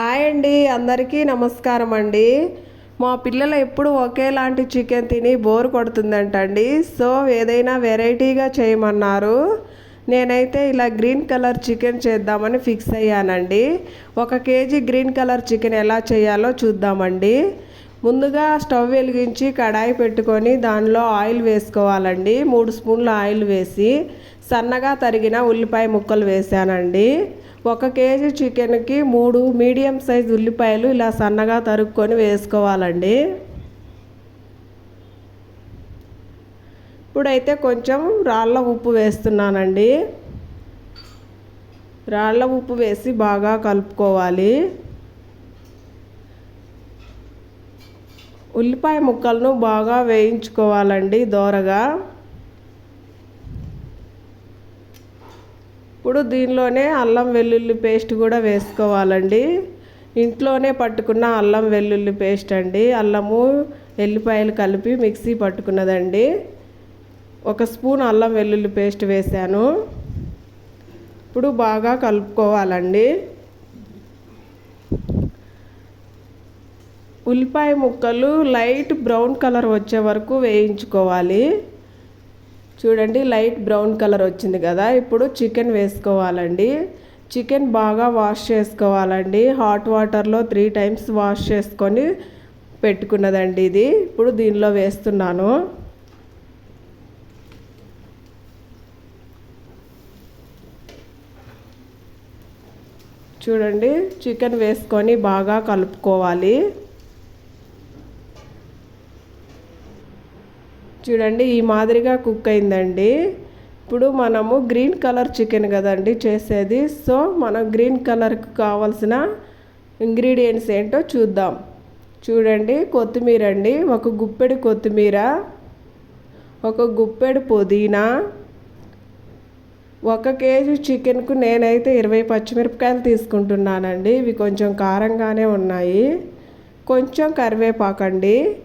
Hi అండి అందరికీ నమస్కారం అండి. మా పిల్లలు ఎప్పుడు ఒకేలాంటి చికెన్ తిని బోర్ కొడుతుందంటండి. సో ఏదైనా వెరైటీగా చేయమన్నారు. నేనైతే ఇలా గ్రీన్ కలర్ చికెన్ చేద్దామని ఫిక్స్ అయ్యానండి. ఒక కేజీ గ్రీన్ కలర్ చికెన్ ఎలా చేయాలో చూద్దామండి. ముందుగా స్టవ్ వెలిగించి కడాయి పెట్టుకొని దానిలో ఆయిల్ వేసుకోవాలండి. మూడు స్పూన్ల ఆయిల్ వేసి సన్నగా తరిగిన ఉల్లిపాయ ముక్కలు వేసానండి. ఒక కేజీ చికెన్కి మూడు మీడియం సైజ్ ఉల్లిపాయలు ఇలా సన్నగా తరుక్కొని వేసుకోవాలండి. ఇప్పుడైతే కొంచెం రాళ్ళ ఉప్పు వేస్తున్నానండి. రాళ్ళ ఉప్పు వేసి బాగా కలుపుకోవాలి. ఉల్లిపాయ ముక్కలను బాగా వేయించుకోవాలండి దోరగా. ఇప్పుడు దీనిలోనే అల్లం వెల్లుల్లి పేస్ట్ కూడా వేసుకోవాలండి. ఇంట్లోనే పట్టుకున్న అల్లం వెల్లుల్లి పేస్ట్ అండి. అల్లము ఎల్లిపాయలు కలిపి మిక్సీ పట్టుకున్నదండి. ఒక స్పూన్ అల్లం వెల్లుల్లి పేస్ట్ వేసాను ఇప్పుడు బాగా కలుపుకోవాలండి. ఉల్లిపాయ ముక్కలు లైట్ బ్రౌన్ కలర్ వచ్చే వరకు వేయించుకోవాలి. చూడండి లైట్ బ్రౌన్ కలర్ వచ్చింది కదా. ఇప్పుడు చికెన్ వేసుకోవాలండి. చికెన్ బాగా వాష్ చేసుకోవాలండి. హాట్ వాటర్లో త్రీ టైమ్స్ వాష్ చేసుకొని పెట్టుకున్నదండి ఇది. ఇప్పుడు దీనిలో వేస్తున్నాను. చూడండి చికెన్ వేసుకొని బాగా కలుపుకోవాలి. చూడండి ఈ మాదిరిగా కుక్ అయిందండి. ఇప్పుడు మనము గ్రీన్ కలర్ చికెన్ కదండి చేసేది. సో మనం గ్రీన్ కలర్కి కావాల్సిన ఇంగ్రీడియంట్స్ ఏంటో చూద్దాం. చూడండి కొత్తిమీర అండి. ఒక గుప్పెడు కొత్తిమీర ఒక గుప్పెడు పుదీనా ఒక కేజీ చికెన్కు నేనైతే ఇరవై పచ్చిమిరపకాయలు తీసుకుంటున్నానండి. ఇవి కొంచెం కారంగానే ఉన్నాయి. కొంచెం కరివేపాకండి.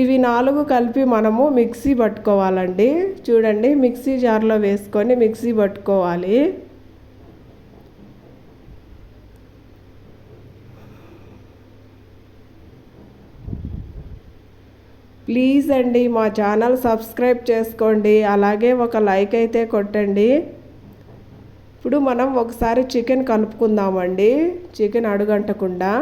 ఇవి నాలుగు కలిపి మనము మిక్సీ పట్టుకోవాలండి. చూడండి మిక్సీ జార్లో వేసుకొని మిక్సీ పట్టుకోవాలి. ప్లీజ్ అండి మా ఛానల్ సబ్స్క్రైబ్ చేసుకోండి. అలాగే ఒక లైక్ అయితే కొట్టండి. ఇప్పుడు మనం ఒకసారి చికెన్ కలుపుకుందామండి. చికెన్ అడుగంటకుండా.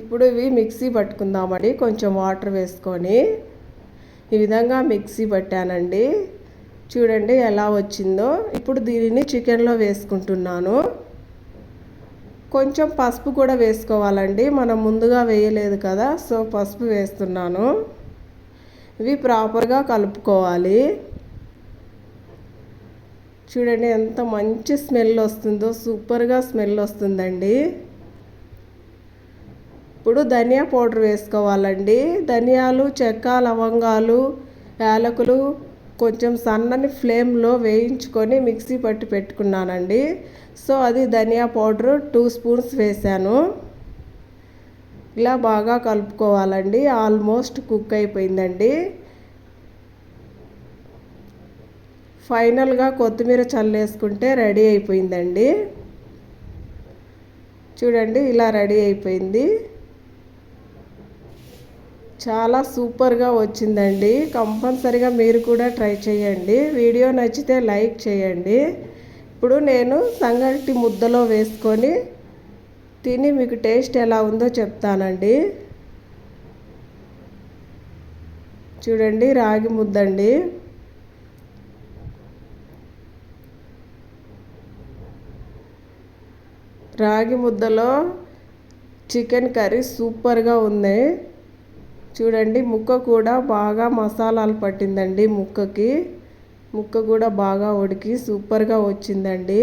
ఇప్పుడు ఇవి మిక్సీ పట్టుకుందామండి. కొంచెం వాటర్ వేసుకొని ఈ విధంగా మిక్సీ పట్టానండి. చూడండి ఎలా వచ్చిందో. ఇప్పుడు దీనిని చికెన్లో వేసుకుంటున్నాను. కొంచెం పసుపు కూడా వేసుకోవాలండి. మనం ముందుగా వేయలేదు కదా సో పసుపు వేస్తున్నాను. ఇవి ప్రాపర్గా కలుపుకోవాలి. చూడండి ఎంత మంచి స్మెల్ వస్తుందో సూపర్గా స్మెల్ వస్తుందండి. ఇప్పుడు ధనియా పౌడర్ వేసుకోవాలండి. ధనియాలు చెక్క లవంగాలు యాలకులు కొంచెం సన్నని ఫ్లేమ్లో వేయించుకొని మిక్సీ పట్టి పెట్టుకున్నానండి. సో అది ధనియా పౌడర్ టూ స్పూన్స్ వేసాను ఇలా బాగా కలుపుకోవాలండి. ఆల్మోస్ట్ కుక్ అయిపోయిందండి. ఫైనల్గా కొత్తిమీర చల్లేసుకుంటే రెడీ అయిపోయిందండి. చూడండి ఇలా రెడీ అయిపోయింది. చాలా సూపర్గా వచ్చిందండి. కంపల్సరిగా మీరు కూడా ట్రై చేయండి. వీడియో నచ్చితే లైక్ చేయండి. ఇప్పుడు నేను సంగటి ముద్దలో వేసుకొని తిని మీకు టేస్ట్ ఎలా ఉందో చెప్తానండి. చూడండి రాగి ముద్దండి. రాగి ముద్దలో చికెన్ కర్రీ సూపర్గా ఉంది. చూడండి ముక్క కూడా బాగా మసాలాలు పట్టిందండి ముక్కకి. ముక్క కూడా బాగా ఉడికి సూపర్గా వచ్చిందండి.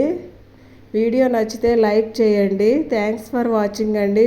వీడియో నచ్చితే లైక్ చేయండి. థ్యాంక్స్ ఫర్ వాచింగ్ అండి.